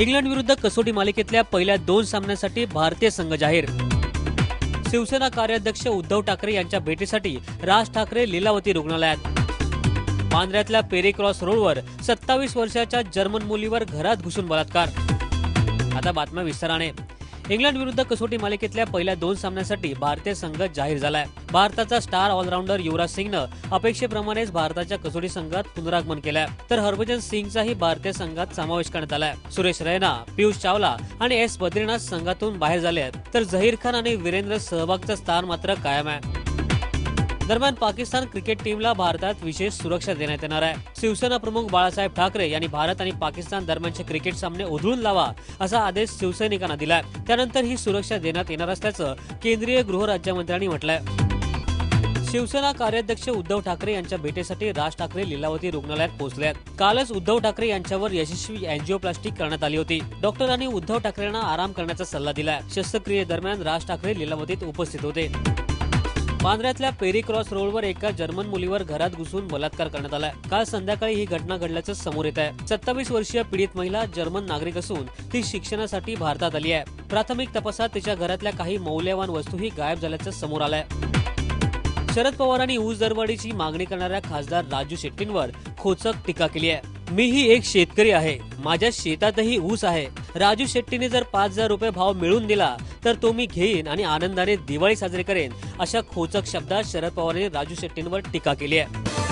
England विरुद्ध कसोटी मालिकेतल्या पहिल्या दोन सामन्यांसाठी भारतीय संघ जाहीर. शिवसेना कार्याध्यक्ष उद्धव ठाकरे यांच्या भेटीसाठी राज ठाकरे लीलावती रुग्णालयात. बांद्र्यातल्या पेरी क्रॉस रोडवर सत्तावीस वर्षाच्या जर्मन मुलीवर घरात घुसून बलात्कार. आता बातम्या विस्ताराने. इंग्लंड विरुद्ध कसोटी मालिकेतल्या पहिल्या दोन सामन्यांसाठी भारतीय संघ जाहीर झालाय. भारताचा स्टार ऑलराऊंडर युवराज सिंगनं अपेक्षेप्रमाणेच भारताच्या कसोटी संघात पुनरागमन केलंय. तर हरभजन सिंगचाही भारतीय संघात समावेश करण्यात आलाय. सुरेश रैना पियुष चावला आणि एस बद्रीनाथ संघातून बाहेर झाले आहेत. तर झहीर खान आणि वीरेंद्र सहवागचं स्थान मात्र कायम आहे. दरम्यान पाकिस्तान क्रिकेट टीमला भारतात विशेष सुरक्षा देण्यात येणार आहे. शिवसेना प्रमुख बाळासाहेब ठाकरे यांनी भारत आणि पाकिस्तान दरम्यानचे क्रिकेट सामने उधळून लावा असा आदेश शिवसैनिकांना दिलाय. त्यानंतर ही सुरक्षा देण्यात येणार असल्याचं केंद्रीय गृह राज्यमंत्र्यांनी म्हटलंय. शिवसेना कार्याध्यक्ष उद्धव ठाकरे यांच्या भेटीसाठी राज ठाकरे लीलावती रुग्णालयात पोहोचले आहेत. कालच उद्धव ठाकरे यांच्यावर यशस्वी अँजिओप्लास्टिक करण्यात आली होती. डॉक्टरांनी उद्धव ठाकरेंना आराम करण्याचा सल्ला दिलाय. शस्त्रक्रियेदरम्यान राज ठाकरे लीलावतीत उपस्थित होते. बांद्र्यातल्या पेरी क्रॉस रोडवर एका जर्मन मुलीवर घरात घुसून बलात्कार करण्यात आलाय. काल संध्याकाळी ही घटना घडल्याचं समोर येत आहे. सत्तावीस वर्षीय पीडित महिला जर्मन नागरिक असून ती शिक्षणासाठी भारतात आली आहे. प्राथमिक तपासात तिच्या घरातल्या काही मौल्यवान वस्तूही गायब झाल्याचं समोर आलंय. शरद पवारांनी ऊस दरवाढीची मागणी करणाऱ्या खासदार राजू शेट्टींवर खोचक टीका केली आहे. मीही एक शेतकरी आहे. माझ्या शेतातही ऊस आहे. राजू शेट्टीने जर पाच हजार रुपये भाव मिळून दिला तर तो मी घेईन आणि आनंदाने दिवाळी साजरी करेन अशा खोचक शब्दात शरद पवारांनी राजू शेट्टींवर टीका केली आहे.